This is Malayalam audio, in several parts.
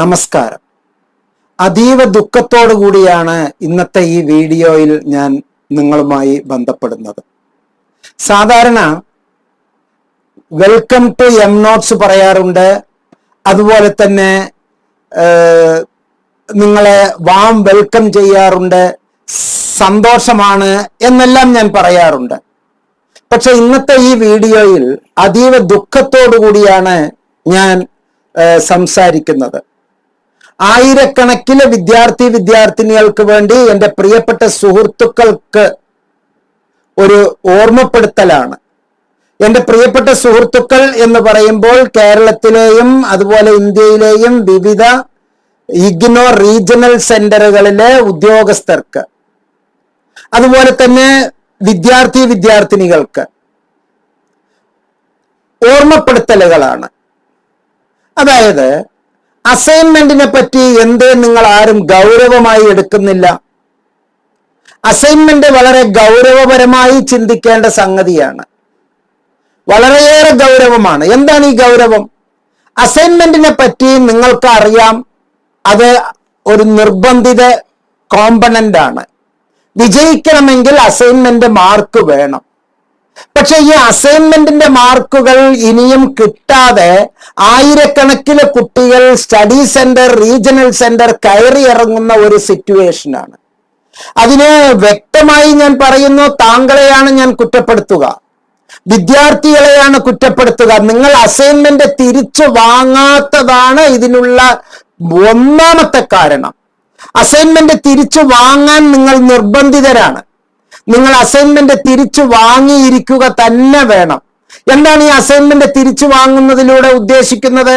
നമസ്കാരം. അതീവ ദുഃഖത്തോടു കൂടിയാണ് ഇന്നത്തെ ഈ വീഡിയോയിൽ ഞാൻ നിങ്ങളുമായി ബന്ധപ്പെടുന്നത്. സാധാരണ വെൽക്കം ടു എം നോട്ട്സ് പറയാറുണ്ട്. അതുപോലെ തന്നെ നിങ്ങളെ വാം വെൽക്കം ചെയ്യാറുണ്ട്. സന്തോഷമാണ് എന്നെല്ലാം ഞാൻ പറയാറുണ്ട്. പക്ഷെ ഇന്നത്തെ ഈ വീഡിയോയിൽ അതീവ ദുഃഖത്തോടു കൂടിയാണ് ഞാൻ സംസാരിക്കുന്നത്. ആയിരക്കണക്കിന് വിദ്യാർത്ഥി വിദ്യാർത്ഥിനികൾക്ക് വേണ്ടി എന്റെ പ്രിയപ്പെട്ട സുഹൃത്തുക്കൾക്ക് ഒരു ഓർമ്മപ്പെടുത്തലാണ്. എന്റെ പ്രിയപ്പെട്ട സുഹൃത്തുക്കൾ എന്ന് പറയുമ്പോൾ കേരളത്തിലെയും അതുപോലെ ഇന്ത്യയിലെയും വിവിധ ഇഗ്നോ റീജിയണൽ സെന്ററുകളിലെ ഉദ്യോഗസ്ഥർക്ക് അതുപോലെ തന്നെ വിദ്യാർത്ഥി വിദ്യാർത്ഥിനികൾക്ക് ഓർമ്മപ്പെടുത്തലുകളാണ്. അതായത് അസൈൻമെന്റിനെ പറ്റി എന്തേ നിങ്ങൾ ആരും ഗൗരവമായി എടുക്കുന്നില്ല. അസൈൻമെന്റ് വളരെ ഗൗരവപരമായി ചിന്തിക്കേണ്ട സംഗതിയാണ്. വളരെയേറെ ഗൗരവമാണ്. എന്താണ് ഈ ഗൗരവം? അസൈൻമെന്റിനെ പറ്റി നിങ്ങൾക്ക് അറിയാം. അത് ഒരു നിർബന്ധിത കോമ്പണന്റ് ആണ്. വിജയിക്കണമെങ്കിൽ അസൈൻമെന്റ് മാർക്ക് വേണം. പക്ഷെ ഈ അസൈൻമെന്റിന്റെ മാർക്കുകൾ ഇനിയും കിട്ടാതെ ആയിരക്കണക്കിന് കുട്ടികൾ സ്റ്റഡി സെന്റർ റീജിയണൽ സെന്റർ കയറി ഇറങ്ങുന്ന ഒരു സിറ്റുവേഷനാണ്. അതിന് വ്യക്തമായി ഞാൻ പറയുന്നു താങ്കളെയാണ് ഞാൻ കുറ്റപ്പെടുത്തുക. വിദ്യാർത്ഥികളെയാണ് കുറ്റപ്പെടുത്തുക. നിങ്ങൾ അസൈൻമെന്റ് തിരിച്ചു വാങ്ങാത്തതാണ് ഇതിനുള്ള ഒന്നാമത്തെ കാരണം. അസൈൻമെന്റ് തിരിച്ചു വാങ്ങാൻ നിങ്ങൾ നിർബന്ധിതരാണ്. നിങ്ങൾ അസൈൻമെന്റ് തിരിച്ചു വാങ്ങിയിരിക്കുക തന്നെ വേണം. എന്താണ് ഈ അസൈൻമെന്റ് തിരിച്ചു വാങ്ങുന്നതിലൂടെ ഉദ്ദേശിക്കുന്നത്?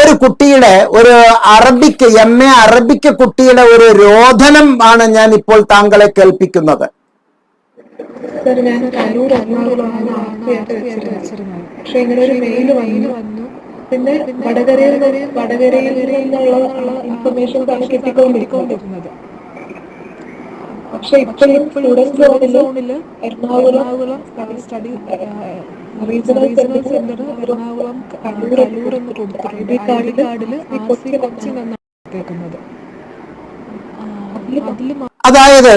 ഒരു കുട്ടിയുടെ ഒരു അറബിക്ക് എം എ അറബിക്ക് കുട്ടിയുടെ ഒരു രോധനം ആണ് ഞാൻ ഇപ്പോൾ താങ്കളെ കേൾപ്പിക്കുന്നത്. മെയിൽ വന്നു. പിന്നെ വടകരയിൽ വരെ വടകരയിൽ നിന്നുള്ള ഇൻഫർമേഷൻസ് ആണ് കിട്ടിക്കൊണ്ടിരിക്കുന്നത്. പക്ഷെ ഇപ്പോഴും സ്റ്റുഡന്റ് സോണിൽ Ernakulam study regional centre Ernakulam Kannur എന്ന് കൊടുത്തിട്ടുണ്ട്. കാർഡിൽ സി കൊച്ചിൻ കേൾക്കുന്നത് അതായത്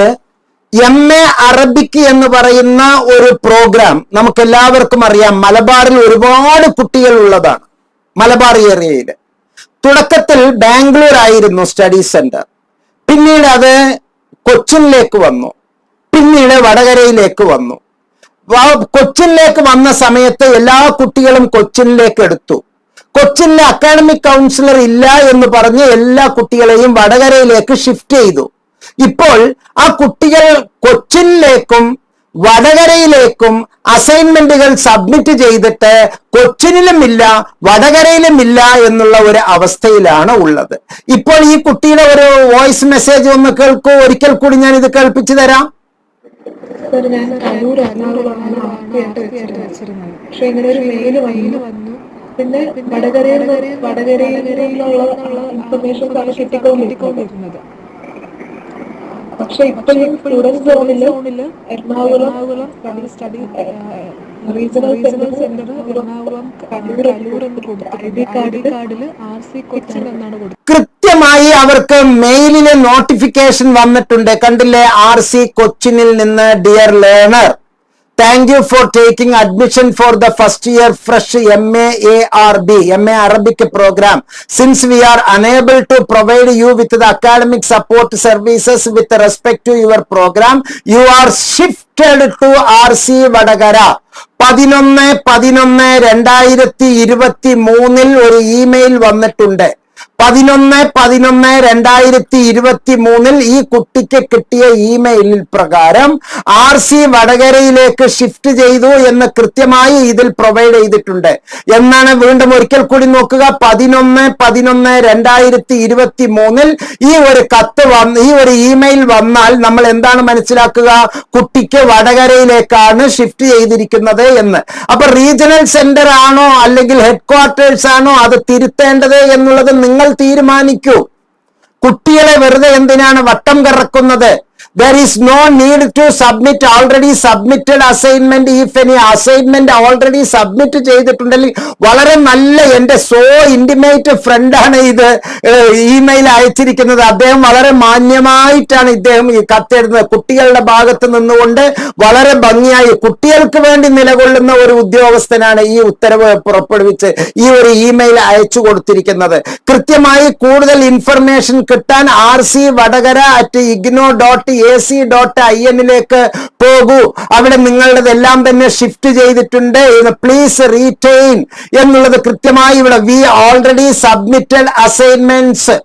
എം എ അറബിക്ക് എന്ന് പറയുന്ന ഒരു പ്രോഗ്രാം നമുക്ക് എല്ലാവർക്കും അറിയാം. മലബാറിൽ ഒരുപാട് കുട്ടികൾ ഉള്ളതാണ് മലബാർ ഏരിയയിൽ തുടക്കത്തിൽ ബാംഗ്ലൂർ ആയിരുന്നു സ്റ്റഡി സെന്റർ. പിന്നീട് അത് കൊച്ചിനിലേക്ക് വന്നു. പിന്നീട് വടകരയിലേക്ക് വന്നു. കൊച്ചിനിലേക്ക് വന്ന സമയത്ത് എല്ലാ കുട്ടികളും കൊച്ചിനിലേക്ക് എടുത്തു. കൊച്ചിനിലെ അക്കാഡമിക് കൗൺസിലർ ഇല്ല എന്ന് പറഞ്ഞ് എല്ലാ കുട്ടികളെയും വടകരയിലേക്ക് ഷിഫ്റ്റ് ചെയ്തു. ഇപ്പോൾ ആ കുട്ടികൾ കൊച്ചിനിലേക്കും വടകരയിലേക്കും അസൈൻമെന്റുകൾ സബ്മിറ്റ് ചെയ്തിട്ട് കൊച്ചിനിലും ഇല്ല വടകരയിലും ഇല്ല എന്നുള്ള ഒരു അവസ്ഥയിലാണ് ഉള്ളത്. ഇപ്പോൾ ഈ കുട്ടിയുടെ ഒരു വോയിസ് മെസ്സേജ് ഒന്ന് കേൾക്കൂ. ഒരിക്കൽ കൂടി ഞാൻ ഇത് കേൾപ്പിച്ചു തരാം ഇങ്ങനെ ഒരു മെയിൽ പിന്നെ വടകരയിൽ വടകരയിൽ വരെയുള്ള ഇൻഫർമേഷൻസ് ആണ് കിട്ടിക്കൊണ്ടിരിക്കുന്നത് പക്ഷെ ഇപ്പൊ സ്റ്റുഡന്റ് സോണിൽ Ernakulam study study regional centre Ernakulam Kannur എന്ന് കൊടുത്തിട്ടുണ്ട്. ഐ ഡി കാർഡിൽ ആർ സി കൊച്ചിൻ എന്നാണ് കൊടുത്തത് കൃത്യമായി അവർക്ക് മെയിലിന് നോട്ടിഫിക്കേഷൻ വന്നിട്ടുണ്ട്. കണ്ടില്ലേ ആർ സി കൊച്ചിനിൽ നിന്ന് dear learner? Thank you for taking admission for the first year fresh M A A R B M A Arabic programme since we are unable to provide you with the academic support services with respect to your programme you are shifted to R C Vadakara പതിനൊന്ന് പതിനൊന്ന് രണ്ടായിരത്തി ഇരുപത്തി മൂന്നിൽ ഒരു ഇമെയിൽ വന്നിട്ടുണ്ട്. പതിനൊന്ന് പതിനൊന്ന് രണ്ടായിരത്തി ഇരുപത്തി മൂന്നിൽ ഈ കുട്ടിക്ക് കിട്ടിയ ഇമെയിലിൽ പ്രകാരം ആർ സി വടകരയിലേക്ക് ഷിഫ്റ്റ് ചെയ്തു എന്ന് കൃത്യമായി ഇതിൽ പ്രൊവൈഡ് ചെയ്തിട്ടുണ്ട്. എന്നാണ് വീണ്ടും ഒരിക്കൽ കൂടി നോക്കുക. പതിനൊന്ന് പതിനൊന്ന് രണ്ടായിരത്തി ഇരുപത്തി മൂന്നിൽ ഈ ഒരു കത്ത് വന്ന് ഈ ഒരു ഇമെയിൽ വന്നാൽ നമ്മൾ എന്താണ് മനസ്സിലാക്കുക? കുട്ടിക്ക് വടകരയിലേക്കാണ് ഷിഫ്റ്റ് ചെയ്തിരിക്കുന്നത് എന്ന്. അപ്പൊ റീജിയണൽ സെന്റർ ആണോ അല്ലെങ്കിൽ ഹെഡ് ക്വാർട്ടേഴ്സ് ആണോ അത് തിരുത്തേണ്ടത് എന്നുള്ളത് നിങ്ങൾ തീരുമാനിക്കൂ. കുട്ടികളെ വെറുതെ എന്തിനാണ് വട്ടം കറക്കുന്നത്? There is no need to submit already submitted assignment. If any assignment already submit ചെയ്തിട്ടുണ്ടെങ്കിൽ വളരെ നല്ല എന്റെ സോ ഇന്റിമേറ്റ് ഫ്രണ്ടാണ് ഇത് ഇമെയിൽ അയച്ചിരിക്കുന്നത്. അദ്ദേഹം വളരെ മാന്യമായിട്ടാണ് ഇദ്ദേഹം ഈ കത്തെഴുതുന്നത് കുട്ടികളുടെ ഭാഗത്ത് നിന്നുകൊണ്ട് വളരെ ഭംഗിയായി കുട്ടികൾക്ക് വേണ്ടി നിലകൊള്ളുന്ന ഒരു ഉദ്യോഗസ്ഥനാണ് ഈ ഉത്തരവ് പുറപ്പെടുവിച്ച് ഈ ഒരു ഇമെയിൽ അയച്ചു കൊടുത്തിരിക്കുന്നത്. കൃത്യമായി കൂടുതൽ ഇൻഫർമേഷൻ കിട്ടാൻ R C Vadakara at IGNOU dot A C dot I എന്നിലേക്ക് പോകൂ. അവിടെ നിങ്ങളുടെതെല്ലാം തന്നെ ഷിഫ്റ്റ് ചെയ്തിട്ടുണ്ട്. പ്ലീസ് റീറ്റെയിൻ എന്നുള്ളത് കൃത്യമായി ഇവിടെ we already submitted assignments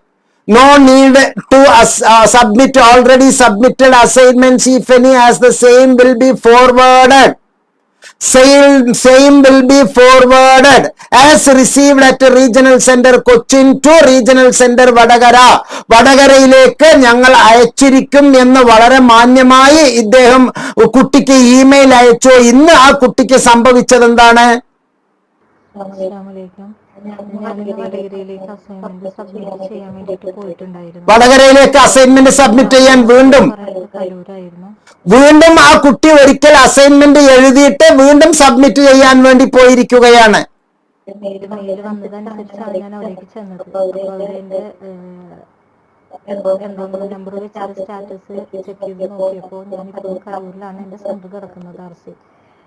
no need to submit already submitted assignments if any as the same will be forward same same will be forwarded as received at regional center Cochin to regional center Vadakara വടകരയിലേക്ക് ഞങ്ങൾ അയച്ചിരിക്കും എന്ന് വളരെ മാന്യമായി ഇദ്ദേഹം കുട്ടിക്ക് ഇമെയിൽ അയച്ചു. ഇന്ന് ആ കുട്ടിക്ക് സംഭവിച്ചത് എന്താണ്? വടകരയിലേക്ക് അസൈൻമെന്റ് സബ്മിറ്റ് ചെയ്യാൻ വീണ്ടും വീണ്ടും ആ കുട്ടി ഒരിക്കൽ അസൈൻമെന്റ് എഴുതിയിട്ട് വീണ്ടും സബ്മിറ്റ് ചെയ്യാൻ വേണ്ടി പോയിരിക്കുകയാണ്. ഞാൻ നമ്പർ വെച്ചാൽ സ്റ്റാറ്റസ് ചെക്ക് ചെയ്ത് നോക്കിയപ്പോൾ ഇപ്പോൾ കലൂരിലാണ് എന്റെ സെന്റർ കിടക്കുന്നത് ആർ സി.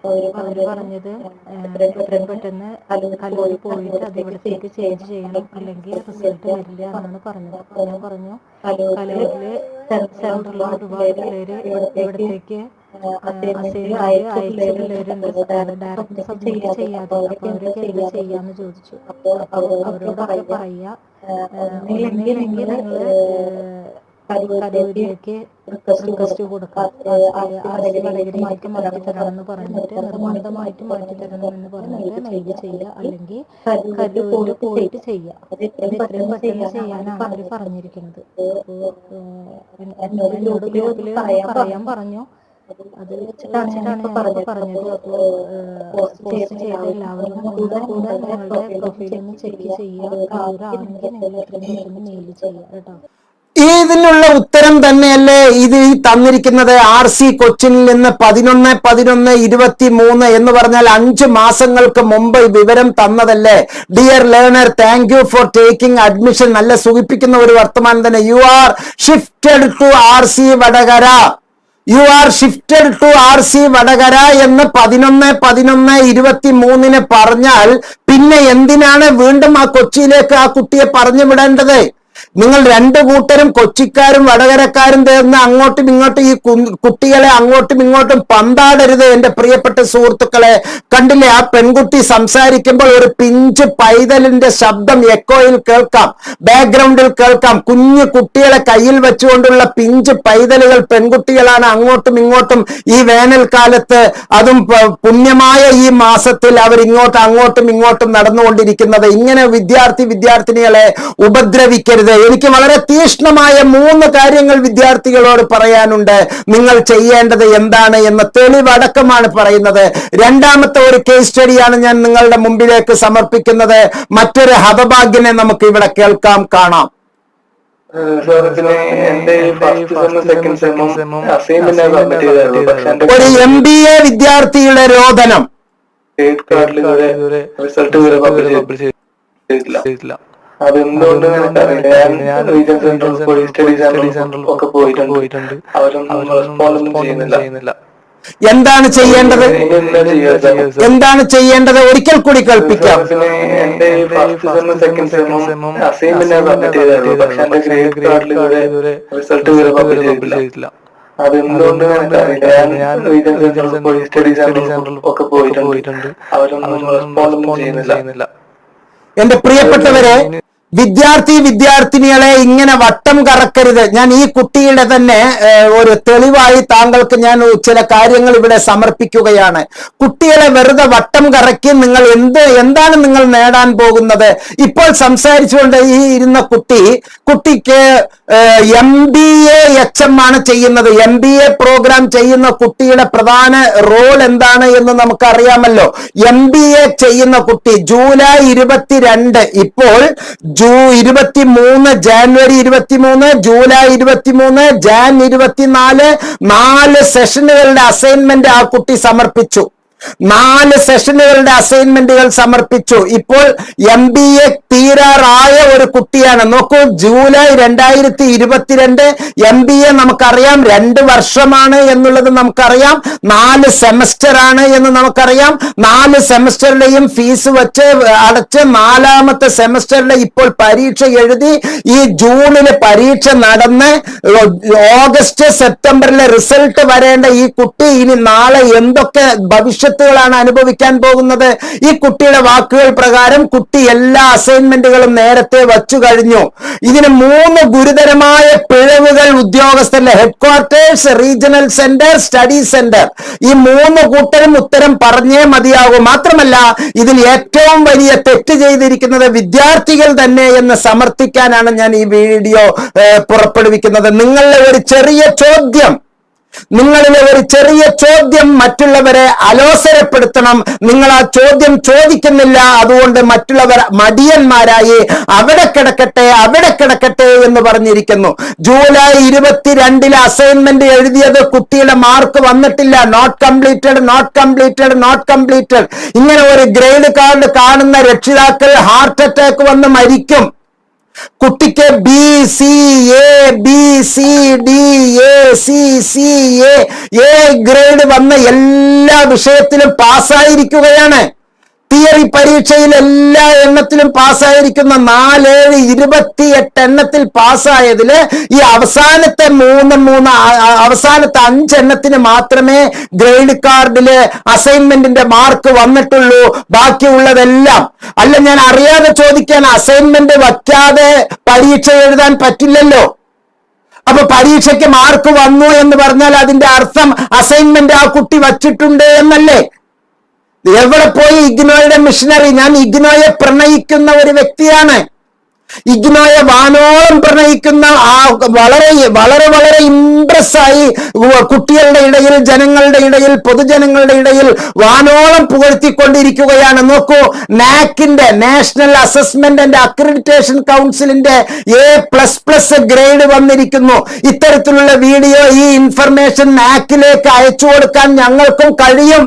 അവർ പറഞ്ഞത് എത്രയും പെട്ടെന്ന് കലൂരിൽ പോയിട്ട് അത് ഇവിടത്തേക്ക് ചേഞ്ച് ചെയ്യണം അല്ലെങ്കിൽ റിസൾട്ട് വരില്ല എന്നാണ് പറഞ്ഞത്. അപ്പൊ ഞാൻ പറഞ്ഞു കലൂരിൽ സെന്ററിൽ ഒരുപാട് പേര് ഇവിടത്തേക്ക് അസൈൻ അയച്ച പിള്ളേരുണ്ട് ഡയറക്റ്റ് സബ്മിറ്റ് ചെയ്യാതെ അപ്പൊ അവരൊക്കെ എന്ത് ചെയ്യാന്ന് ചോദിച്ചു. അപ്പൊ അവരോടൊക്കെ പറയാ നിങ്ങൾ കലൂരിലേക്ക് റിക്വസ്റ്റ് കൊടുക്കാം. ആർ സി വടകരയിലേക്ക് മാറ്റി തരണമെന്ന് പറഞ്ഞിട്ട് നിർബന്ധമായിട്ട് മാറ്റിത്തരണമെന്ന് പറഞ്ഞിട്ട് മെയിൽ ചെയ്യുക. അല്ലെങ്കിൽ കലൂരിൽ പോയിട്ട് ചെയ്യുക അത് എത്രയും പെട്ടെന്ന് ചെയ്യാനാണ് അവർ പറഞ്ഞിരിക്കുന്നത്. എന്നോട് ഗ്രൂപ്പിൽ പറയാൻ പറഞ്ഞു. അത് വെച്ചിട്ടാണ് പറഞ്ഞു പറഞ്ഞത്. അപ്പോ പോസ്റ്റ് ചെയ്ത എല്ലാവരും കൂടെ കൂടെ നിങ്ങളുടെ പ്രൊഫൈൽ ഒന്ന് ചെക്ക് ചെയ്യുക. കലൂരാണെങ്കിൽ നിങ്ങൾ എത്രയും പെട്ടെന്ന് മെയിൽ ചെയ്യുക കേട്ടോ. ഇതിനുള്ള ഉത്തരം തന്നെയല്ലേ ഇത് ഈ തന്നിരിക്കുന്നത് ആർ സി കൊച്ചിനിൽ നിന്ന് പതിനൊന്ന് പതിനൊന്ന് ഇരുപത്തി മൂന്ന് എന്ന് പറഞ്ഞാൽ അഞ്ച് മാസങ്ങൾക്ക് മുമ്പ് വിവരം തന്നതല്ലേ? Dear learner thank you for taking admission നല്ല സുഖിപ്പിക്കുന്ന ഒരു വർത്തമാനം തന്നെ. You are shifted to R C Vadakara. You are shifted to R C Vadakara എന്ന് പതിനൊന്ന് പതിനൊന്ന് ഇരുപത്തി മൂന്നിന് പറഞ്ഞാൽ പിന്നെ എന്തിനാണ് വീണ്ടും ആ കൊച്ചിയിലേക്ക് ആ കുട്ടിയെ പറഞ്ഞു വിടേണ്ടത്? നിങ്ങൾ രണ്ടു കൂട്ടരും കൊച്ചിക്കാരും വടകരക്കാരും തേർന്ന് അങ്ങോട്ടും ഇങ്ങോട്ടും ഈ കുട്ടികളെ അങ്ങോട്ടും ഇങ്ങോട്ടും പന്താടരുത് എന്റെ പ്രിയപ്പെട്ട സുഹൃത്തുക്കളെ. കണ്ടില്ലേ ആ പെൺകുട്ടി സംസാരിക്കുമ്പോൾ ഒരു പിഞ്ച് പൈതലിന്റെ ശബ്ദം എക്കോയിൽ കേൾക്കാം. ബാക്ക്ഗ്രൗണ്ടിൽ കേൾക്കാം. കുഞ്ഞു കുട്ടികളെ കയ്യിൽ വെച്ചുകൊണ്ടുള്ള പിഞ്ച് പൈതലുകൾ പെൺകുട്ടികളാണ് അങ്ങോട്ടും ഇങ്ങോട്ടും ഈ വേനൽക്കാലത്ത് അതും പുണ്യമായ ഈ മാസത്തിൽ അവർ ഇങ്ങോട്ട് അങ്ങോട്ടും ഇങ്ങോട്ടും നടന്നുകൊണ്ടിരിക്കുന്നത്. ഇങ്ങനെ വിദ്യാർത്ഥി വിദ്യാർത്ഥിനികളെ ഉപദ്രവിക്കരുത്. എനിക്ക് വളരെ തീഷ്ണമായ മൂന്ന് കാര്യങ്ങൾ വിദ്യാർത്ഥികളോട് പറയാനുണ്ട്. നിങ്ങൾ ചെയ്യേണ്ടത് എന്താണ് എന്ന തെളിവടക്കമാണ് പറയുന്നത്. രണ്ടാമത്തെ ഒരു കേസ് സ്റ്റഡിയാണ് ഞാൻ നിങ്ങളുടെ മുമ്പിലേക്ക് സമർപ്പിക്കുന്നത്. മറ്റൊരു ഹതഭാഗ്യനെ നമുക്ക് ഇവിടെ കേൾക്കാം കാണാം. ഒരു എം ബി എ വിദ്യാർത്ഥിയുടെ രോദനം. റിസൾട്ട് പബ്ലിഷ് ചെയ്തിട്ടില്ല. റീജിയൻ സെന്റർ സ്റ്റഡി ഒക്കെ പോയിട്ടുണ്ട്. അവരൊന്നും റെസ്പോണ്ട് ഒന്നും ചെയ്യുന്നില്ല. എന്താണ് ചെയ്യേണ്ടത്? എന്താണ് ചെയ്യേണ്ടത്? ഒരിക്കൽ കൂടി കൽപ്പിക്കാം ഒക്കെ പോയിട്ടുണ്ട്. അവരൊന്നും റെസ്പോണ്ട് ഒന്നും ചെയ്യുന്നില്ല. എന്റെ പ്രിയപ്പെട്ടവരെ വിദ്യാർത്ഥി വിദ്യാർത്ഥിനികളെ ഇങ്ങനെ വട്ടം കറക്കരുത്. ഞാൻ ഈ കുട്ടിയുടെ തന്നെ ഒരു തെളിവായി താങ്കൾക്ക് ഞാൻ ചില കാര്യങ്ങൾ ഇവിടെ സമർപ്പിക്കുകയാണ്. കുട്ടികളെ വെറുതെ വട്ടം കറക്കി നിങ്ങൾ എന്ത് എന്താണ് നിങ്ങൾ നേടാൻ പോകുന്നത്? ഇപ്പോൾ സംസാരിച്ചുകൊണ്ട് ഈ ഇരുന്ന കുട്ടി കുട്ടിക്ക് M B A H M ആണ് ചെയ്യുന്നത്. എം ബി എ പ്രോഗ്രാം ചെയ്യുന്ന കുട്ടിയുടെ പ്രധാന റോൾ എന്താണ് എന്ന് നമുക്ക് അറിയാമല്ലോ എം ബി എ ചെയ്യുന്ന കുട്ടി ജൂലൈ ഇരുപത്തിരണ്ട് ഇപ്പോൾ ജൂ ഇരുപത്തി മൂന്ന് ജാനുവരി ഇരുപത്തി മൂന്ന് ജൂലൈ ഇരുപത്തി മൂന്ന് ജാൻ ഇരുപത്തിനാല് നാല് സെഷനുകളുടെ അസൈൻമെന്റ് ആ കുട്ടി സമർപ്പിച്ചു. നാല് സെഷനുകളുടെ അസൈൻമെന്റുകൾ സമർപ്പിച്ചു. ഇപ്പോൾ എം ബി എ തീരാറായ ഒരു കുട്ടിയാണ്. നോക്കൂ ജൂലൈ രണ്ടായിരത്തി ഇരുപത്തിരണ്ട് എം ബി എ നമുക്കറിയാം. രണ്ട് വർഷമാണ് എന്നുള്ളത് നമുക്കറിയാം. നാല് സെമസ്റ്റർ ആണ് എന്ന് നമുക്കറിയാം. നാല് സെമസ്റ്ററിലെയും ഫീസ് വെച്ച് അടച്ച് നാലാമത്തെ സെമസ്റ്ററിലെ ഇപ്പോൾ പരീക്ഷ എഴുതി ഈ ജൂണിൽ പരീക്ഷ നടന്ന് ഓഗസ്റ്റ് സെപ്റ്റംബറിലെ റിസൾട്ട് വരേണ്ട ഈ കുട്ടി ഇനി നാളെ എന്തൊക്കെ ഭവിഷ്യത്തുകളാണ് അനുഭവിക്കാൻ പോകുന്നത്. ഈ കുട്ടിയുടെ വാക്കുകൾ പ്രകാരം കുട്ടി എല്ലാ അസൈൻമെന്റുകളും നേരത്തെ വച്ചു കഴിഞ്ഞു. ഇതിന് മൂന്ന് ഗുരുതരമായ പിഴവുകൾ ഉദ്യോഗസ്ഥരുടെ headquarters regional centre study centre ഈ മൂന്ന് കൂട്ടരും ഉത്തരം പറഞ്ഞേ മതിയാകൂ. മാത്രമല്ല ഇതിൽ ഏറ്റവും വലിയ തെറ്റ് ചെയ്തിരിക്കുന്നത് വിദ്യാർത്ഥികൾ തന്നെ എന്ന് സമർത്ഥിക്കാനാണ് ഞാൻ ഈ വീഡിയോ പുറപ്പെടുവിക്കുന്നത്. നിങ്ങളുടെ ഒരു ചെറിയ ചോദ്യം. നിങ്ങളിലെ ഒരു ചെറിയ ചോദ്യം മറ്റുള്ളവരെ അലോസരപ്പെടുത്തണം. നിങ്ങൾ ആ ചോദ്യം ചോദിക്കുന്നില്ല. അതുകൊണ്ട് മറ്റുള്ളവർ മടിയന്മാരായി അവിടെ കിടക്കട്ടെ അവിടെ കിടക്കട്ടെ എന്ന് പറഞ്ഞിരിക്കുന്നു. ജൂലൈ ഇരുപത്തിരണ്ടിൽ അസൈൻമെന്റ് എഴുതിയത് കുട്ടിയുടെ മാർക്ക് വന്നിട്ടില്ല. Not completed not completed not completed ഇങ്ങനെ ഒരു ഗ്രേഡ് കാർഡ് കാണുന്ന രക്ഷിതാക്കൾ ഹാർട്ട് അറ്റാക്ക് വന്ന് മരിക്കും. കുട്ടിക്ക് B C A B C D A C C A grade വന്ന എല്ലാ വിഷയത്തിലും പാസ്സായിരിക്കുകയാണ്. തിയറി പരീക്ഷയിൽ എല്ലാ എണ്ണത്തിലും പാസ്സായിരിക്കുന്ന നാലേഴ് ഇരുപത്തിയെട്ട് എണ്ണത്തിൽ പാസ്സായതിൽ ഈ അവസാനത്തെ മൂന്ന് മൂന്ന് അവസാനത്തെ അഞ്ച് അഞ്ചെണ്ണത്തിന് മാത്രമേ ഗ്രേഡ് കാർഡിൽ അസൈൻമെന്റിന്റെ മാർക്ക് വന്നിട്ടുള്ളൂ. ബാക്കിയുള്ളതെല്ലാം. അല്ല ഞാൻ അറിയാതെ ചോദിക്കാൻ അസൈൻമെന്റ് വയ്ക്കാതെ പരീക്ഷ എഴുതാൻ പറ്റില്ലല്ലോ. അപ്പൊ പരീക്ഷയ്ക്ക് മാർക്ക് വന്നു എന്ന് പറഞ്ഞാൽ അതിന്റെ അർത്ഥം അസൈൻമെന്റ് ആ കുട്ടി വച്ചിട്ടുണ്ട് എന്നല്ലേ? എവിടെ പോയി ഇഗ്നോയുടെ മിഷനറി ഞാൻ ഇഗ്നോയെ പ്രണയിക്കുന്ന ഒരു വ്യക്തിയാണ്. ഇഗ്നോയെ വാനോളം പ്രണയിക്കുന്ന ആ വളരെ വളരെ വളരെ ഇംപ്രസ് ആയി കുട്ടികളുടെ ഇടയിൽ ജനങ്ങളുടെ ഇടയിൽ പൊതുജനങ്ങളുടെ ഇടയിൽ വാനോളം പുകഴ്ത്തിക്കൊണ്ടിരിക്കുകയാണ്. നോക്കൂ നാക്കിന്റെ നാഷണൽ അസസ്മെന്റ് ആൻഡ് അക്രഡിറ്റേഷൻ കൗൺസിലിന്റെ എ പ്ലസ് പ്ലസ് ഗ്രേഡ് വന്നിരിക്കുന്നു. ഇത്തരത്തിലുള്ള വീഡിയോ ഈ ഇൻഫർമേഷൻ നാക്കിലേക്ക് അയച്ചു കൊടുക്കാൻ ഞങ്ങൾക്കും കഴിയും.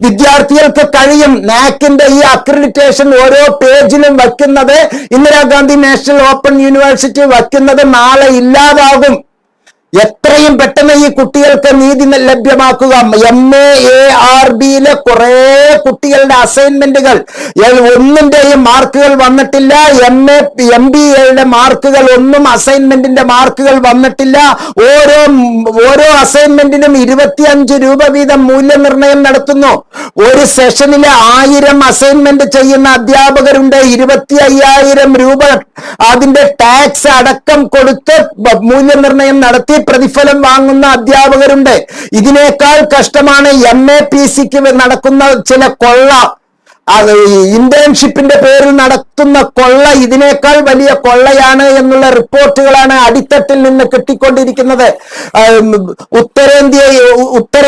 വിദ്യാർത്ഥികൾക്ക് കഴിയും. നാക്കിന്റെ ഈ അക്രഡിറ്റേഷൻ ഓരോ പേജിലും വയ്ക്കുന്നത് ഇന്ദിരാഗാന്ധി നാഷണൽ ഓപ്പൺ യൂണിവേഴ്സിറ്റി വയ്ക്കുന്നത് നാളെ ഇല്ലാതാകും. എത്രയും പെട്ടെന്ന് ഈ കുട്ടികൾക്ക് നീതി ലഭ്യമാക്കുക. എം എ എ ആർ ബിയിലെ കുറെ കുട്ടികളുടെ അസൈൻമെന്റുകൾ ഒന്നിന്റെയും മാർക്കുകൾ വന്നിട്ടില്ല. എം എ എം ബി എയുടെ മാർക്കുകൾ ഒന്നും അസൈൻമെന്റിന്റെ മാർക്കുകൾ വന്നിട്ടില്ല. ഓരോ ഓരോ അസൈൻമെന്റിനും ഇരുപത്തിയഞ്ച് രൂപ വീതം മൂല്യനിർണയം നടത്തുന്നു. ഒരു സെഷനിലെ ആയിരം അസൈൻമെന്റ് ചെയ്യുന്ന അധ്യാപകരുണ്ട്. ഇരുപത്തി അയ്യായിരം രൂപ അതിന്റെ ടാക്സ് അടക്കം കൊടുത്ത് മൂല്യനിർണയം നടത്തി. പ്രതിഫലം വാങ്ങുന്ന അധ്യാപകരുണ്ട്. ഇതിനേക്കാൾ കഷ്ടമാണ് എം എ പി സിക്ക് നടക്കുന്ന ചില കൊള്ള. ഇന്റേൺഷിപ്പിന്റെ പേരിൽ നടത്തുന്ന കൊള്ള ഇതിനേക്കാൾ വലിയ കൊള്ളയാണ് എന്നുള്ള റിപ്പോർട്ടുകളാണ് അടിത്തട്ടിൽ നിന്ന് കിട്ടിക്കൊണ്ടിരിക്കുന്നത്. ഉത്തരേന്ത്യ ഉത്തര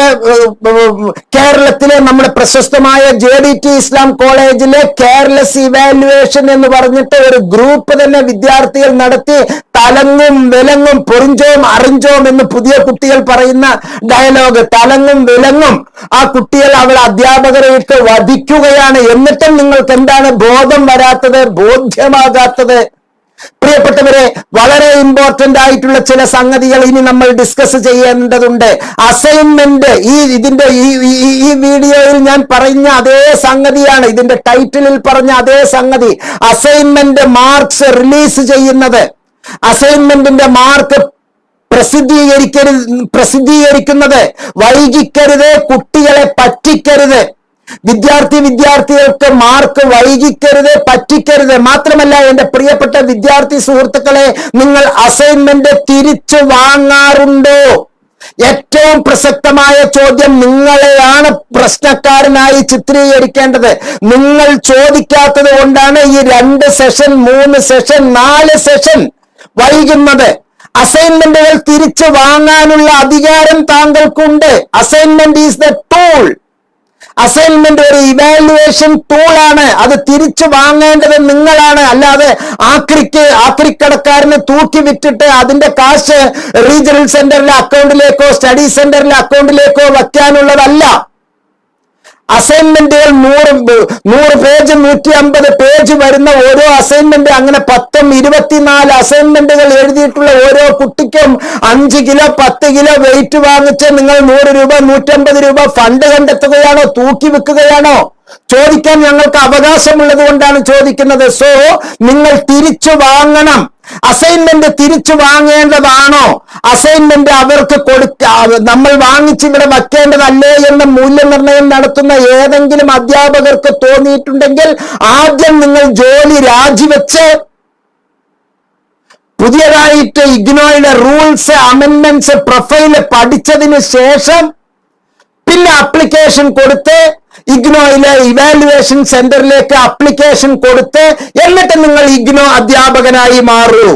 കേരളത്തിലെ നമ്മുടെ പ്രശസ്തമായ ജെ ഡി ടി ഇസ്ലാം കോളേജിലെ കെയർലെസ് ഇവാലുവേഷൻ എന്ന് പറഞ്ഞിട്ട് ഒരു ഗ്രൂപ്പ് തന്നെ വിദ്യാർത്ഥികൾ നടത്തി തലങ്ങും വിലങ്ങും പൊറിഞ്ചോം അറിഞ്ചോം എന്ന് പുതിയ കുട്ടികൾ പറയുന്ന ഡയലോഗ് തലങ്ങും വിലങ്ങും ആ കുട്ടികൾ അവൾ അധ്യാപകരെ ഇട്ട് വധിക്കുകയാണ് എന്നിട്ടും നിങ്ങൾക്ക് എന്താണ് ബോധം വരാത്തത് ബോധ്യമാകാത്തത്? പ്രിയപ്പെട്ടവരെ വളരെ ഇമ്പോർട്ടന്റ് ആയിട്ടുള്ള ചില സംഗതികൾ ഇനി നമ്മൾ ഡിസ്കസ് ചെയ്യേണ്ടതുണ്ട്. അസൈൻമെന്റ് ഈ ഇതിന്റെ ഈ വീഡിയോയിൽ ഞാൻ പറഞ്ഞ അതേ സംഗതിയാണ്. ഇതിന്റെ ടൈറ്റിലിൽ പറഞ്ഞ അതേ സംഗതി. അസൈൻമെന്റ് മാർക്സ് റിലീസ് ചെയ്യുന്നത്. അസൈൻമെന്റിന്റെ മാർക്ക് പ്രസിദ്ധീകരിക്കരുത് പ്രസിദ്ധീകരിക്കുന്നത്. വൈകിക്കരുത് കുട്ടികളെ പറ്റിക്കരുത്. വിദ്യാർത്ഥി വിദ്യാർത്ഥികൾക്ക് മാർക്ക് വൈകിക്കരുത് പറ്റിക്കരുത്. മാത്രമല്ല എന്റെ പ്രിയപ്പെട്ട വിദ്യാർത്ഥി സുഹൃത്തുക്കളെ നിങ്ങൾ അസൈൻമെന്റ് തിരിച്ചു വാങ്ങാറുണ്ടോ? ഏറ്റവും പ്രസക്തമായ ചോദ്യം നിങ്ങളെയാണ് പ്രശ്നക്കാരനായി ചിത്രീകരിക്കേണ്ടത്. നിങ്ങൾ ചോദിക്കാത്തത് കൊണ്ടാണ് ഈ രണ്ട് സെഷൻ മൂന്ന് സെഷൻ നാല് സെഷൻ വൈകുന്നത്. അസൈൻമെന്റുകൾ തിരിച്ചു വാങ്ങാനുള്ള അധികാരം താങ്കൾക്കുണ്ട്. Assignment is the tool assignment ഒരു ഇവാലുവേഷൻ ടൂളാണ് അത് തിരിച്ചു വാങ്ങേണ്ടത് നിങ്ങളാണ്. അല്ലാതെ ആക്രിക്ക് ആക്രിക്കടക്കാരന് തൂക്കി വിറ്റിട്ട് അതിന്റെ കാശ് റീജിയണൽ സെന്ററിലെ അക്കൗണ്ടിലേക്കോ സ്റ്റഡി സെന്ററിലെ അക്കൗണ്ടിലേക്കോ വയ്ക്കാനുള്ളതല്ല. അസൈൻമെന്റുകൾ നൂറ് നൂറ് പേജ് നൂറ്റി അമ്പത് പേജ് വരുന്ന ഓരോ അസൈൻമെന്റ് അങ്ങനെ പത്തും ഇരുപത്തിനാല് അസൈൻമെന്റുകൾ എഴുതിയിട്ടുള്ള ഓരോ കുട്ടിക്കും അഞ്ച് കിലോ പത്ത് കിലോ വെയിറ്റ് വാങ്ങിച്ച് നിങ്ങൾ നൂറ് രൂപ നൂറ്റമ്പത് രൂപ ഫണ്ട് കണ്ടെത്തുകയാണോ തൂക്കി വെക്കുകയാണോ ചോദിക്കാൻ ഞങ്ങൾക്ക് അവകാശമുള്ളത് കൊണ്ടാണ് ചോദിക്കുന്നത്. സോ നിങ്ങൾ തിരിച്ചു വാങ്ങണം. അസൈൻമെന്റ് തിരിച്ചു വാങ്ങേണ്ടതാണോ? അസൈൻമെന്റ് അവർക്ക് കൊടുക്ക നമ്മൾ വാങ്ങിച്ച് ഇവിടെ വയ്ക്കേണ്ടതല്ലേ എന്ന മൂല്യനിർണയം നടത്തുന്ന ഏതെങ്കിലും അധ്യാപകർക്ക് തോന്നിയിട്ടുണ്ടെങ്കിൽ ആദ്യം നിങ്ങൾ ജോലി രാജിവെച്ച് പുതിയതായിട്ട് ഇഗ്നോയുടെ റൂൾസ് അമെൻമെന്റ്സ് പ്രൊഫൈൽ പഠിച്ചതിന് ശേഷം പിന്നെ അപ്ലിക്കേഷൻ കൊടുത്ത് ഇഗ്നോയിലെ ഇവാലുവേഷൻ സെന്ററിലേക്ക് അപ്ലിക്കേഷൻ കൊടുത്ത് എന്നിട്ട് നിങ്ങൾ ഇഗ്നോ അധ്യാപകനായി മാറൂ.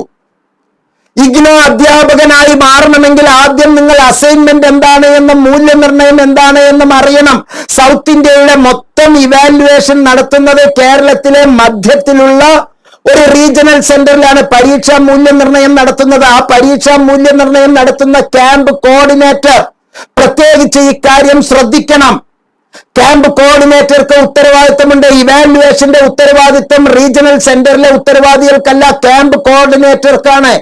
ഇഗ്നോ അധ്യാപകനായി മാറണമെങ്കിൽ ആദ്യം നിങ്ങൾ അസൈൻമെന്റ് എന്താണ് എന്നും മൂല്യനിർണയം എന്താണ് എന്നും അറിയണം. സൗത്ത് ഇന്ത്യയുടെ മൊത്തം ഇവാലുവേഷൻ നടത്തുന്നത് കേരളത്തിലെ മധ്യത്തിലുള്ള ഒരു റീജിയണൽ സെന്ററിലാണ് പരീക്ഷാ മൂല്യനിർണയം നടത്തുന്നത്. ആ പരീക്ഷാ മൂല്യനിർണയം നടത്തുന്ന ക്യാമ്പ് കോർഡിനേറ്റർ പ്രത്യേകിച്ച് ഇക്കാര്യം ശ്രദ്ധിക്കണം. ക്യാമ്പ് കോർഡിനേറ്റർക്ക് ഉത്തരവാദിത്തമുണ്ട്. ഇവാലുവേഷന്റെ ഉത്തരവാദിത്തം റീജിയണൽ സെന്ററിലെ ഉത്തരവാദികൾക്കല്ല. ക്യാമ്പ് കോർഡിനേറ്റർക്കാണ്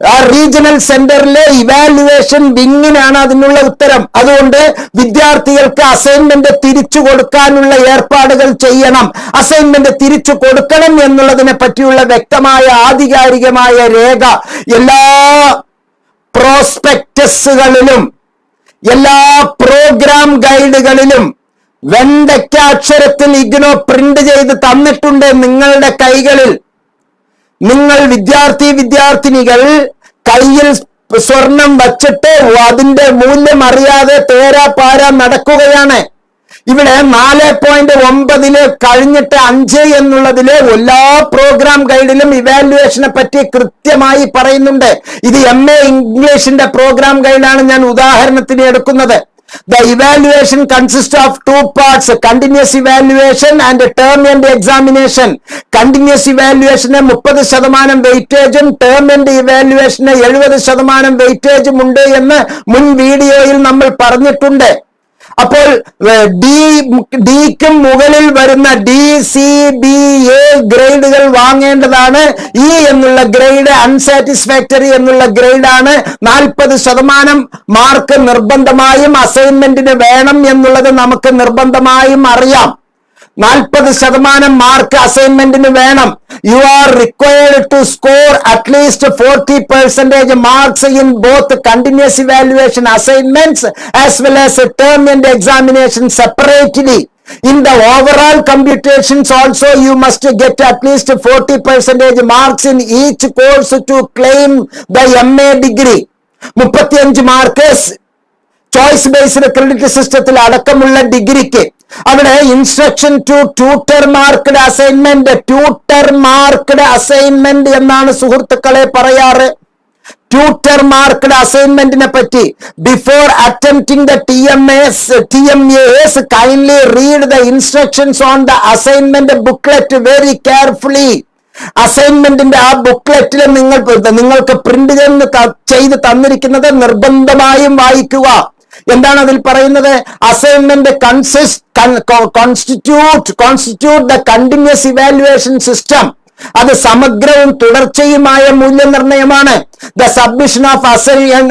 ആ റീജിയണൽ സെന്ററിലെ ഇവാലുവേഷൻ വിങ്ങിനാണ് അതിനുള്ള ഉത്തരം. അതുകൊണ്ട് വിദ്യാർത്ഥികൾക്ക് അസൈൻമെന്റ് തിരിച്ചു കൊടുക്കാനുള്ള ഏർപ്പാടുകൾ ചെയ്യണം. അസൈൻമെന്റ് തിരിച്ചു കൊടുക്കണം എന്നുള്ളതിനെ പറ്റിയുള്ള വ്യക്തമായ ആധികാരികമായ രേഖ എല്ലാ പ്രോസ്പെക്ടസുകളിലും എല്ലാ പ്രോഗ്രാം ഗൈഡുകളിലും വെണ്ടയ്ക്ക അക്ഷരത്തിൽ ഇഗ്നോ പ്രിന്റ് ചെയ്ത് തന്നിട്ടുണ്ട് നിങ്ങളുടെ കൈകളിൽ. നിങ്ങൾ വിദ്യാർത്ഥി വിദ്യാർത്ഥിനികൾ കയ്യിൽ സ്വർണം വച്ചിട്ട് അതിന്റെ മൂല്യം അറിയാതെ തേരാ പാര നടക്കുകയാണ്. ഇവിടെ നാല് പോയിന്റ് ഒമ്പതിൽ കഴിഞ്ഞിട്ട് അഞ്ച് എന്നുള്ളതിൽ എല്ലാ പ്രോഗ്രാം ഗൈഡിലും ഇവാലുവേഷനെ പറ്റി കൃത്യമായി പറയുന്നുണ്ട്. ഇത് എം എ ഇംഗ്ലീഷിന്റെ പ്രോഗ്രാം ഗൈഡാണ് ഞാൻ ഉദാഹരണത്തിന് എടുക്കുന്നത്. The evaluation consists of two parts, continuous evaluation and term end examination. Continuous evaluation മുപ്പത് ശതമാനം വെയിറ്റേജും ടേം എൻഡ് ഇവാലുവേഷന് എഴുപത് ശതമാനം വെയിറ്റേജും ഉണ്ട് എന്ന് മുൻ വീഡിയോയിൽ നമ്മൾ പറഞ്ഞിട്ടുണ്ട് അപ്പോൾ ഡി ഡിക്കും മുകളിൽ വരുന്ന ഡി സി ബി എ ഗ്രേഡുകൾ വാങ്ങേണ്ടതാണ്. ഇ എന്നുള്ള ഗ്രേഡ് അൺസാറ്റിസ്ഫാക്ടറി എന്നുള്ള ഗ്രേഡാണ്. നാൽപ്പത് ശതമാനം മാർക്ക് നിർബന്ധമായും അസൈൻമെന്റിന് വേണം എന്നുള്ളത് നമുക്ക് നിർബന്ധമായും അറിയാം. നാൽപ്പത് ശതമാനം മാർക്ക് അസൈൻമെന്റിന് വേണം you are required to score at least forty percentage marks in both continuous evaluation assignments as well as term and examination separately In the overall computations also you must get at least 40 percentage marks in each course to claim the MA degree. മുപ്പത്തിയഞ്ച് മാർക്ക് ചോയ്സ് ബേസ്ഡ് ക്രെഡിറ്റ് സിസ്റ്റത്തിൽ അടക്കമുള്ള ഡിഗ്രിക്ക് അവിടെ instruction to tutor marked assignment tutor marked assignment എന്നാണ് സുഹൃത്തുക്കളെ പറയാറ്. ട്യൂട്ടർ മാർക്ക്ഡ് അസൈൻമെന്റിനെ പറ്റി before attempting the T M S T M S kindly read the instructions on the assignment booklet very carefully അസൈൻമെന്റിന്റെ ആ ബുക്ക്ലെറ്റിൽ നിങ്ങൾ നിങ്ങൾക്ക് പ്രിന്റ് ചെയ്ത് തന്നിരിക്കുന്നത് നിർബന്ധമായും വായിക്കുക. എന്താണ് അതിൽ പറയുന്നത്? Assignment consist constitute constitute the continuous evaluation system അത് സമഗ്രവും തുടർച്ചയുമായ മൂല്യനിർണയമാണ്. The submission of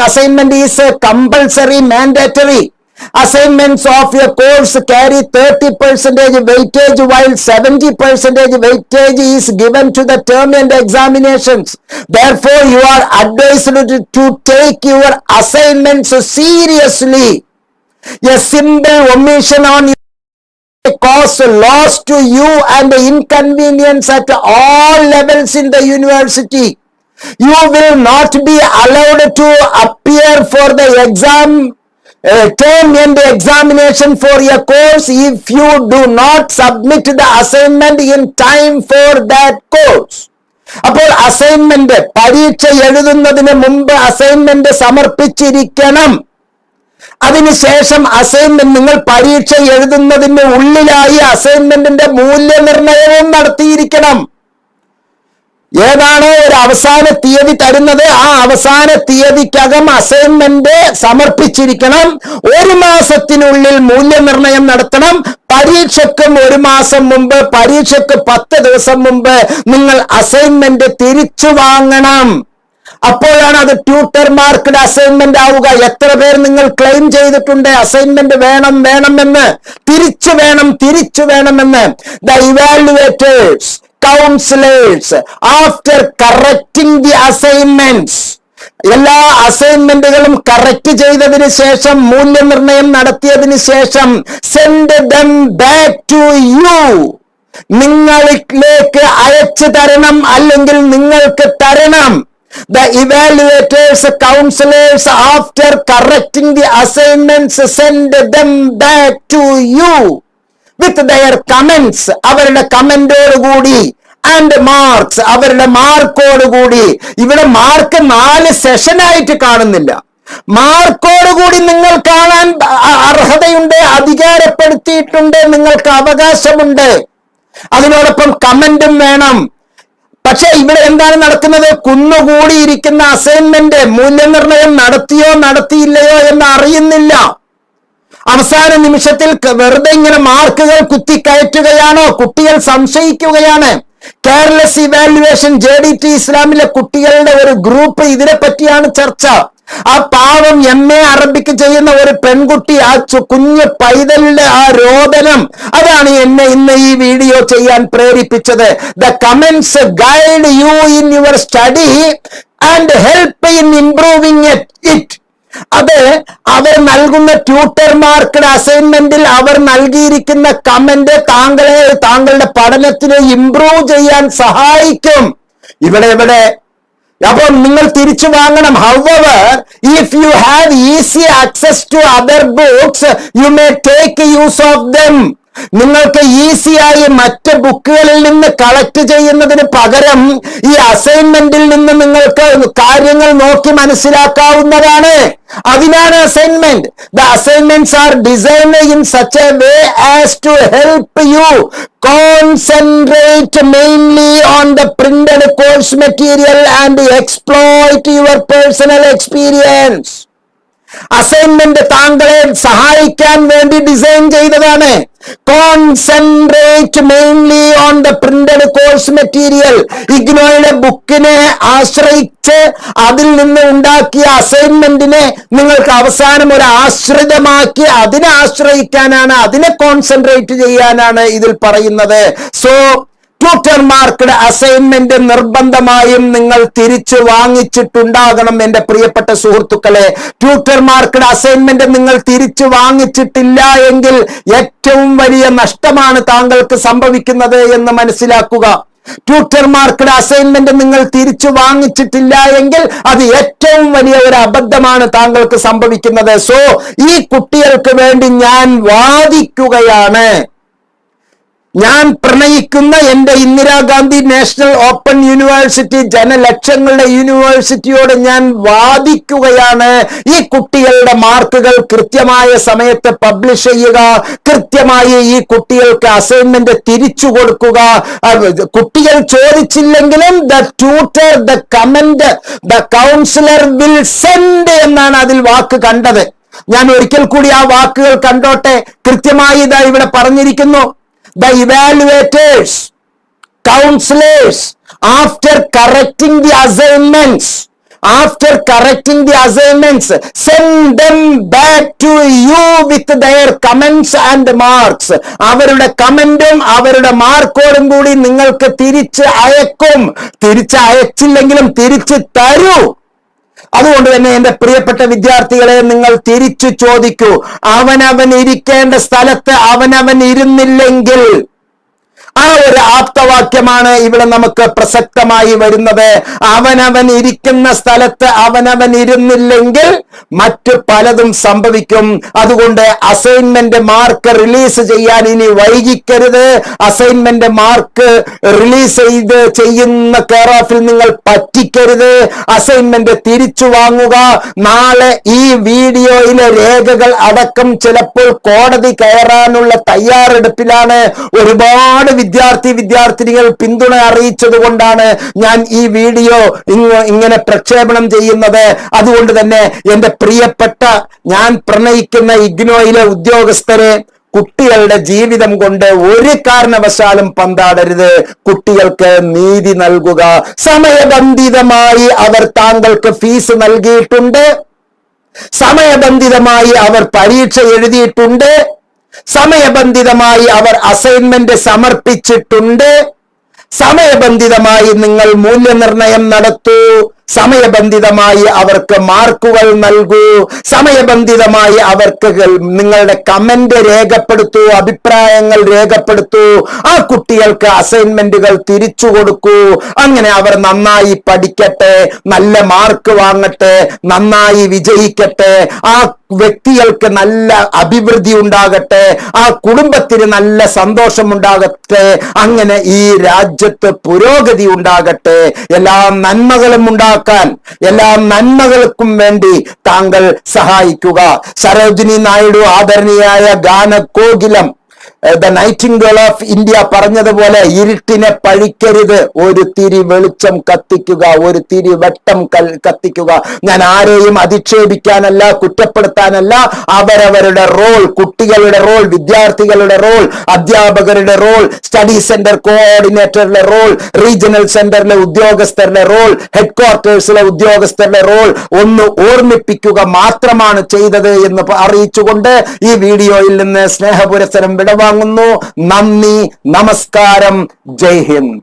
assignment is compulsory mandatory assignments of your course carry 30 percentage weightage while 70 percentage weightage is given to the term and examinations therefore you are advised to, take your assignments seriously a simple omission on your cause loss to you and inconvenience at all levels in the university. You will not be allowed to appear for the exam term and examination for your course if you do not submit the assignment in time for that course. അപ്പോൾ അസൈൻമെന്റ് പരീക്ഷ എഴുതുന്നതിന് മുമ്പ് അസൈൻമെന്റ് സമർപ്പിച്ചിരിക്കണം അതിനുശേഷം അസൈൻമെന്റ് നിങ്ങൾ പരീക്ഷ എഴുതുന്നതിന് ഉള്ളിലായി അസൈൻമെന്റിന്റെ മൂല്യനിർണയവും നടത്തിയിരിക്കണം ഏതാണോ ഒരു അവസാന തീയതി തരുന്നത്? ആ അവസാന തീയതിക്കകം അസൈൻമെന്റ് സമർപ്പിച്ചിരിക്കണം. ഒരു മാസത്തിനുള്ളിൽ മൂല്യനിർണയം നടത്തണം. പരീക്ഷയ്ക്കും ഒരു മാസം മുമ്പ് പരീക്ഷയ്ക്ക് പത്ത് ദിവസം മുമ്പ് നിങ്ങൾ അസൈൻമെന്റ് തിരിച്ചു വാങ്ങണം. അപ്പോഴാണ് അത് ട്യൂട്ടർ മാർക്ക്ഡ് അസൈൻമെന്റ് ആവുക. എത്ര പേർ നിങ്ങൾ ക്ലെയിം ചെയ്തിട്ടുണ്ട്? അസൈൻമെന്റ് വേണം വേണമെന്ന്. തിരിച്ചു വേണം തിരിച്ചു വേണമെന്ന്. The evaluators counsellors after correcting the assignments എല്ലാ അസൈൻമെന്റുകളും കറക്റ്റ് ചെയ്തതിന് ശേഷം മൂല്യനിർണയം നടത്തിയതിന് ശേഷം send them back to you നിങ്ങളിലേക്ക് അയച്ചു തരണം അല്ലെങ്കിൽ നിങ്ങൾക്ക് തരണം. The evaluators, counselors, after correcting the assignments, send them back to you. With their comments അവരുടെ കമന്റോടുകൂടി ആൻഡ് മാർക്സ് അവരുടെ മാർക്കോടുകൂടി ഇവിടെ മാർക്ക് നാല് സെഷനായിട്ട് കാണുന്നില്ല. മാർക്കോടുകൂടി നിങ്ങൾ കാണാൻ അർഹതയുണ്ട് അധികാരപ്പെടുത്തിയിട്ടുണ്ട് നിങ്ങൾക്ക് അവകാശമുണ്ട്. അതിനോടൊപ്പം കമന്റും വേണം. പക്ഷെ ഇവിടെ എന്താണ് നടക്കുന്നത്? കുന്നുകൂടിയിരിക്കുന്ന അസൈൻമെന്റ് മൂല്യനിർണയം നടത്തിയോ നടത്തിയില്ലയോ എന്ന് അറിയുന്നില്ല. അവസാന നിമിഷത്തിൽ വെറുതെ ഇങ്ങനെ മാർക്കുകൾ കുത്തിക്കയറ്റുകയാണോ? കുട്ടികൾ സംശയിക്കുകയാണ്. Careless evaluation J D T ഇസ്ലാമിലെ കുട്ടികളുടെ ഒരു ഗ്രൂപ്പ് ഇതിനെ പറ്റിയാണ് ചർച്ച. ആ പാവം എം എ അറബിക്ക് ചെയ്യുന്ന ഒരു പെൺകുട്ടി ആ കുഞ്ഞ് പൈതലിന്റെ ആ രോദനം അതാണ് എന്നെ ഇന്ന് ഈ വീഡിയോ ചെയ്യാൻ പ്രേരിപ്പിച്ചത്. The comments guide you in your study and help in അവർ നൽകുന്ന ട്യൂട്ടർമാർക്കുടെ അസൈൻമെന്റിൽ അവർ നൽകിയിരിക്കുന്ന കമന്റ് താങ്കളെ താങ്കളുടെ പഠനത്തിന് ഇംപ്രൂവ് ചെയ്യാൻ സഹായിക്കും. ഇവിടെ ഇവിടെ. അപ്പോൾ നിങ്ങൾ തിരിച്ചു വാങ്ങണം. However if you have easy access to other books you may take use of them നിങ്ങൾക്ക് ഈസിയായി മറ്റ് ബുക്കുകളിൽ നിന്ന് കളക്ട് ചെയ്യുന്നതിന് പകരം ഈ അസൈൻമെന്റിൽ നിന്ന് നിങ്ങൾക്ക് കാര്യങ്ങൾ നോക്കി മനസ്സിലാക്കാവുന്നതാണ്. അതിനാണ് assignment. The assignments are designed in such a way as to help you concentrate mainly on the printed course material and exploit your personal experience assignment താങ്കളെ സഹായിക്കാൻ വേണ്ടി ഡിസൈൻ ചെയ്തതാണ്. Concentrate mainly on the printed course material ഇഗ്നോയുടെ ബുക്കിനെ ആശ്രയിച്ച് അതിൽ നിന്ന് ഉണ്ടാക്കിയ അസൈൻമെന്റിനെ നിങ്ങൾക്ക് അവസാനം ഒരു ആശ്രിതമാക്കി അതിനെ ആശ്രയിക്കാനാണ് അതിനെ കോൺസെൻട്രേറ്റ് ചെയ്യാനാണ് ഇതിൽ പറയുന്നത്. സോ ട്യൂട്ടർ മാർക്ക്ഡ് അസൈൻമെന്റ് നിർബന്ധമായും നിങ്ങൾ തിരിച്ചു വാങ്ങിച്ചിട്ടുണ്ടാകണം എന്റെ പ്രിയപ്പെട്ട സുഹൃത്തുക്കളെ. ട്യൂട്ടർമാർക്കുടെ അസൈൻമെന്റ് നിങ്ങൾ തിരിച്ചു വാങ്ങിച്ചിട്ടില്ല എങ്കിൽ ഏറ്റവും വലിയ നഷ്ടമാണ് താങ്കൾക്ക് സംഭവിക്കുന്നത് എന്ന് മനസ്സിലാക്കുക. ട്യൂട്ടർമാർക്കുടെ അസൈൻമെന്റ് നിങ്ങൾ തിരിച്ചു വാങ്ങിച്ചിട്ടില്ല എങ്കിൽ അത് ഏറ്റവും വലിയ ഒരു അബദ്ധമാണ് താങ്കൾക്ക് സംഭവിക്കുന്നത്. സോ ഈ കുട്ടികൾക്ക് വേണ്ടി ഞാൻ വാദിക്കുകയാണ്. ഞാൻ പ്രണയിക്കുന്ന എന്റെ ഇന്ദിരാഗാന്ധി നാഷണൽ ഓപ്പൺ യൂണിവേഴ്സിറ്റി ജനലക്ഷങ്ങളുടെ യൂണിവേഴ്സിറ്റിയോട് ഞാൻ വാദിക്കുകയാണ്. ഈ കുട്ടികളുടെ മാർക്കുകൾ കൃത്യമായ സമയത്ത് പബ്ലിഷ് ചെയ്യുക കൃത്യമായി ഈ കുട്ടികൾക്ക് അസൈൻമെന്റ് തിരിച്ചു കൊടുക്കുക. കുട്ടികൾ ചോദിച്ചില്ലെങ്കിലും the tutor the comment the counsellor will send എന്നാണ് അതിൽ വാക്ക് കണ്ടത്. ഞാൻ ഒരിക്കൽ കൂടി ആ വാക്കുകൾ കണ്ടോട്ടെ? കൃത്യമായി ഇതാ ഇവിടെ പറഞ്ഞിരിക്കുന്നു. The evaluators, counselors, after correcting the assignments, after correcting the assignments, send them back to you with their comments and marks. അവരുടെ കമന്റും അവരുടെ മാർക്കോടും കൂടി നിങ്ങൾക്ക് തിരിച്ച് അയക്കും തിരിച്ച് അയച്ചില്ലെങ്കിലും തിരിച്ച് തരൂ അതുകൊണ്ട് തന്നെ എന്റെ പ്രിയപ്പെട്ട വിദ്യാർത്ഥികളെ നിങ്ങൾ തിരിച്ചു ചോദിക്കൂ. അവനവൻ ഇരിക്കേണ്ട സ്ഥലത്ത് അവനവൻ ഇരുന്നില്ലെങ്കിൽ ആ ഒരു ആപ്തവാക്യമാണ് ഇവിടെ നമുക്ക് പ്രസക്തമായി വരുന്നത്. അവനവൻ ഇരിക്കുന്ന സ്ഥലത്ത് അവനവൻ ഇരുന്നില്ലെങ്കിൽ മറ്റു പലതും സംഭവിക്കും. അതുകൊണ്ട് അസൈൻമെന്റ് മാർക്ക് റിലീസ് ചെയ്യാൻ ഇനി വൈകിക്കരുത്. അസൈൻമെന്റ് മാർക്ക് റിലീസ് ചെയ്ത് ചെയ്യുന്ന കെയർ ഓഫിൽ നിങ്ങൾ പറ്റിക്കരുത്. അസൈൻമെന്റ് തിരിച്ചു വാങ്ങുക. നാളെ ഈ വീഡിയോയിലെ രേഖകൾ അടക്കം ചിലപ്പോൾ കോടതി കയറാനുള്ള തയ്യാറെടുപ്പിലാണ് ഒരുപാട് വിദ്യാർത്ഥി വിദ്യാർത്ഥിനികൾ പിന്തുണ അറിയിച്ചത് കൊണ്ടാണ് ഞാൻ ഈ വീഡിയോ ഇങ്ങനെ പ്രക്ഷേപണം ചെയ്യുന്നത്. അതുകൊണ്ട് തന്നെ എന്റെ പ്രിയപ്പെട്ട ഞാൻ പ്രണയിക്കുന്ന ഇഗ്നോയിലെ ഉദ്യോഗസ്ഥരെ കുട്ടികളുടെ ജീവിതം കൊണ്ട് ഒരു കാരണവശാലും പന്താടരുത്. കുട്ടികൾക്ക് നീതി നൽകുക. സമയബന്ധിതമായി അവർ താങ്കൾക്ക് ഫീസ് നൽകിയിട്ടുണ്ട്. സമയബന്ധിതമായി അവർ പരീക്ഷ എഴുതിയിട്ടുണ്ട്. സമയബന്ധിതമായി അവർ അസൈൻമെന്റ് സമർപ്പിച്ചിട്ടുണ്ട്. സമയബന്ധിതമായി നിങ്ങൾ മൂല്യനിർണയം നടത്തൂ. സമയബന്ധിതമായി അവർക്ക് മാർക്കുകൾ നൽകൂ. സമയബന്ധിതമായി അവർക്ക് നിങ്ങളുടെ കമന്റ് രേഖപ്പെടുത്തൂ അഭിപ്രായങ്ങൾ രേഖപ്പെടുത്തൂ. ആ കുട്ടികൾക്ക് അസൈൻമെന്റുകൾ തിരിച്ചു കൊടുക്കൂ. അങ്ങനെ അവർ നന്നായി പഠിക്കട്ടെ നല്ല മാർക്ക് വാങ്ങട്ടെ നന്നായി വിജയിക്കട്ടെ. ആ വ്യക്തികൾക്ക് നല്ല അഭിവൃദ്ധി ഉണ്ടാകട്ടെ. ആ കുടുംബത്തിന് നല്ല സന്തോഷം ഉണ്ടാകട്ടെ അങ്ങനെ ഈ രാജ്യത്ത് പുരോഗതി ഉണ്ടാകട്ടെ. എല്ലാ നന്മകളും ഉണ്ടാക്കാൻ എല്ലാ നന്മകൾക്കും വേണ്ടി താങ്കൾ സഹായിക്കുക. സരോജിനി നായിഡു ആദരണീയായ ഗാനകോകിലം. ദ നൈറ്റിംഗേൾ ഓഫ് ഇന്ത്യ പറഞ്ഞതുപോലെ ഇരുട്ടിനെ പഴിക്കരുത്. ഒരു തിരി വെളിച്ചം കത്തിക്കുക ഒരു തിരി വെട്ടം കത്തിക്കുക. ഞാൻ ആരെയും അധിക്ഷേപിക്കാനല്ല കുറ്റപ്പെടുത്താനല്ല. അവരവരുടെ റോൾ കുട്ടികളുടെ റോൾ വിദ്യാർത്ഥികളുടെ റോൾ അധ്യാപകരുടെ റോൾ സ്റ്റഡി സെന്റർ കോർഡിനേറ്ററുടെ റോൾ റീജിയണൽ സെന്ററിലെ ഉദ്യോഗസ്ഥരുടെ റോൾ ഹെഡ് ക്വാർട്ടേഴ്സിലെ ഉദ്യോഗസ്ഥരുടെ റോൾ ഒന്ന് ഓർമ്മിപ്പിക്കുക മാത്രമാണ് ചെയ്തത് എന്ന് അറിയിച്ചുകൊണ്ട് ഈ വീഡിയോയിൽ നിന്ന് സ്നേഹപുരസരം വിടവാങ്ങുന്നു നന്ദി നമസ്കാരം. ജയ് ഹിന്ദ്.